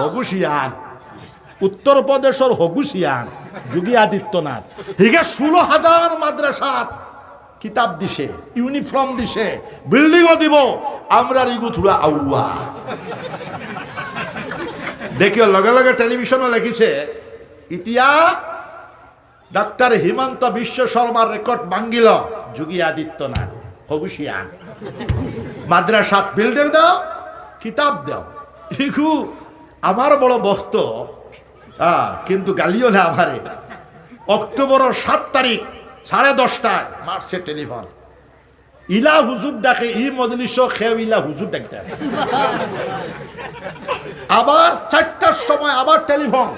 হগুশিয়ান। উত্তরপ্রদেশের হগুশিয়ান, যোগী আদিত্যনাথ। হিগে ষোলো হাজার মাদ্রাসাত কিতাব দিছে, ইউনিফর্ম দিছে, বিল্ডিংও দিব। আমরা রিগু থুড়া আউয়া। দেখিও, লগে লগে টেলিভিশনও লিখিছে, ইতিয়া ডক্টর হিমন্ত বিশ্ব শর্মার রেকর্ড ভাঙ্গিল যোগী আদিত্যনাথ হবুশিয়ান মাদ্রাসাত বিল্ডিং দাও কিতাব দাও। ইগু আমার বড় বক্ত হ্যাঁ কিন্তু গালিও না আমারে। অক্টোবরের সাত তারিখ, সাড়ে দশটায় মার্চে টেলিফোন। ইলা হুজুর ডাকে, ই মজলিস খেয়ে ইলা হুজুর ডাকতে। আবার চারটার সময় আবার টেলিফোন।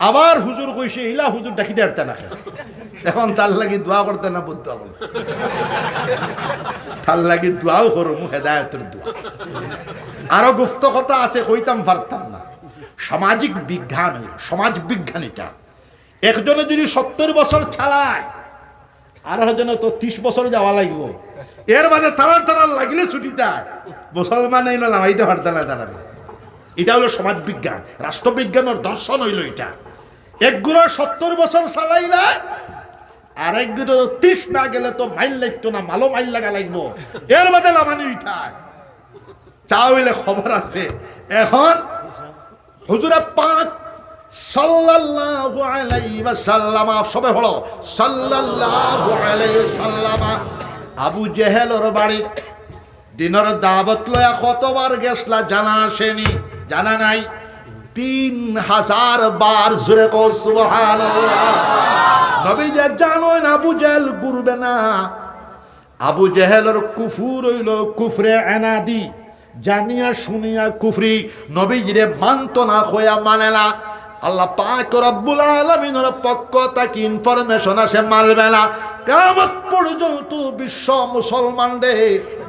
আবার হুজুর কইছে, ইলা হুজুর ডাকিতে আরতে না এখন তার লাগি দোয়া করতে না বুঝতে হবে তার লাগি দোয়াও করো হেদায়তের দোয়া। আরও গুপ্ত কথা আছে, কইতাম পারতাম না। সামাজিক বিজ্ঞান হইল, সমাজ বিজ্ঞান এটা। একজনে যদি সত্তর বছর চালায় আর একজনে তো ত্রিশ বছর যাওয়া লাগব। এর মাঝে তারার তারার লাগলে ছুটিটা মুসলমান এই নামাইতে পারতে না তারা। এটা হলো সমাজ বিজ্ঞান। রাষ্ট্রবিজ্ঞানের দর্শন হইল এটা। একগুলো সত্তর বছর চালাইলা আর একগুলো ত্রিশ না গেলে তো মাইল লাগতো না মালো মাইল লাগা লাগবো। এর মাঝে লামানি উঠায়। চা হইলে খবর আছে, এখন হুজুরে পাক সাল্লাল্লাহু আলাইহি ওয়াসাল্লাম সবে হলো সাল্লাল্লাহু আলাইহি ওয়াসাল্লাম, আবু জেহেলর বাড়ি। দিনের দাওয়াত লয়া কতবার গেছলা জানা আসেনি, জানা নাই? তিন হাজার বার জুড়ে কো সুবহানাল্লাহ। নবী যে জানো না, আবু জেহেল ঘুরবে না। আবু জেহেলের কুফুর হইল কুফরে এনাদি। জানিয়া শুনিয়া কুফরি, নবীজিরে মানত না হইয়া মানে না। আল্লাহ পাক রব্বুল আলামিনের পক্ষ তাকে ইনফরমেশন আসে মালবে না। কেমন পর্যন্ত বিশ্ব মুসলমানদের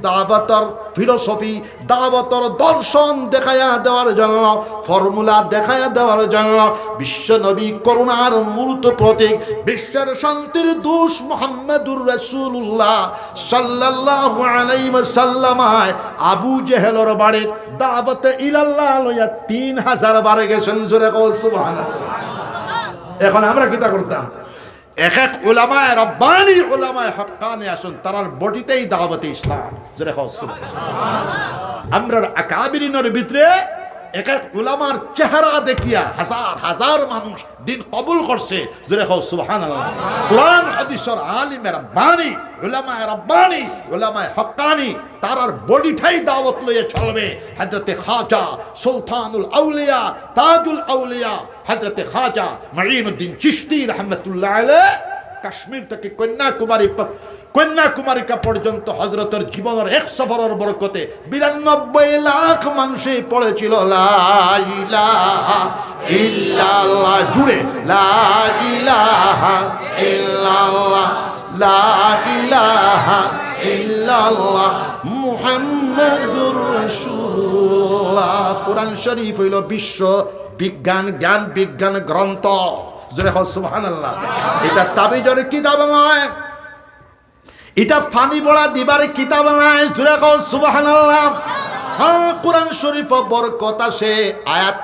দাওয়াতর ফিলোসফি, দাওয়াতর দর্শন দেখায়া দেওয়ার জন্য, ফর্মুলা দেখায়া দেওয়ার জন্য বিশ্ব নবী করুণার মূর্ত প্রতীক, বিশ্বের শান্তির দোষ মোহাম্মদুর রসুল্লাহ সাল্লাল্লাহু আলাইহি ওয়াসাল্লামায় আবু জেহেলর বাড়ি দাওয়াতে ইলাল্লাহ লইয়া তিন হাজার বারে গেছেন জোরে এখন আমরা কিতা করতাম? এক এক ওলামায় রব্বানি ওলামায় হকানে আসুন, তারার বটিতেই দাওয়াতে ইসলাম। আমরার আমরা আকাবিরিনের ভিতরে এক এক উলামার চেহারা দেখিয়া হাজার হাজার মানুষ দিন কবুল করছে। জোরে কও, সুবহানাল্লাহ। কোরআন, হাদিসের আলিমে রব্বানি উলামায়ে রব্বানি, উলামায়ে হক্কানি তারার বডিটাই দাওয়াত লইয়ে চলবে। হযরতে খাজা সুলতানুল আউলিয়া, তাজুল আউলিয়া, হযরতে খাজা মাইনুদ্দিন চিশতি রহমাতুল্লাহ আলাইহি, কাশ্মীর থেকে কন্যাকুমারী কন্যাকুমারিকা পর্যন্ত হজরতের জীবনের এক সফরের বরকতে বিরানব্বই লাখ মানুষে পড়েছিল জুড়ে কোরআন শরীফ হইল বিশ্ব বিজ্ঞান, জ্ঞান বিজ্ঞান গ্রন্থ। জোরে হল সুহান আল্লাহ এটা তাবিজের কিতাব নয়। এটা ফানি বড়া দিবার কিতাব নাই হল সুবহানাল্লাহ। হ্যাঁ কোরআন শরীফ বরকত আছে আয়াতে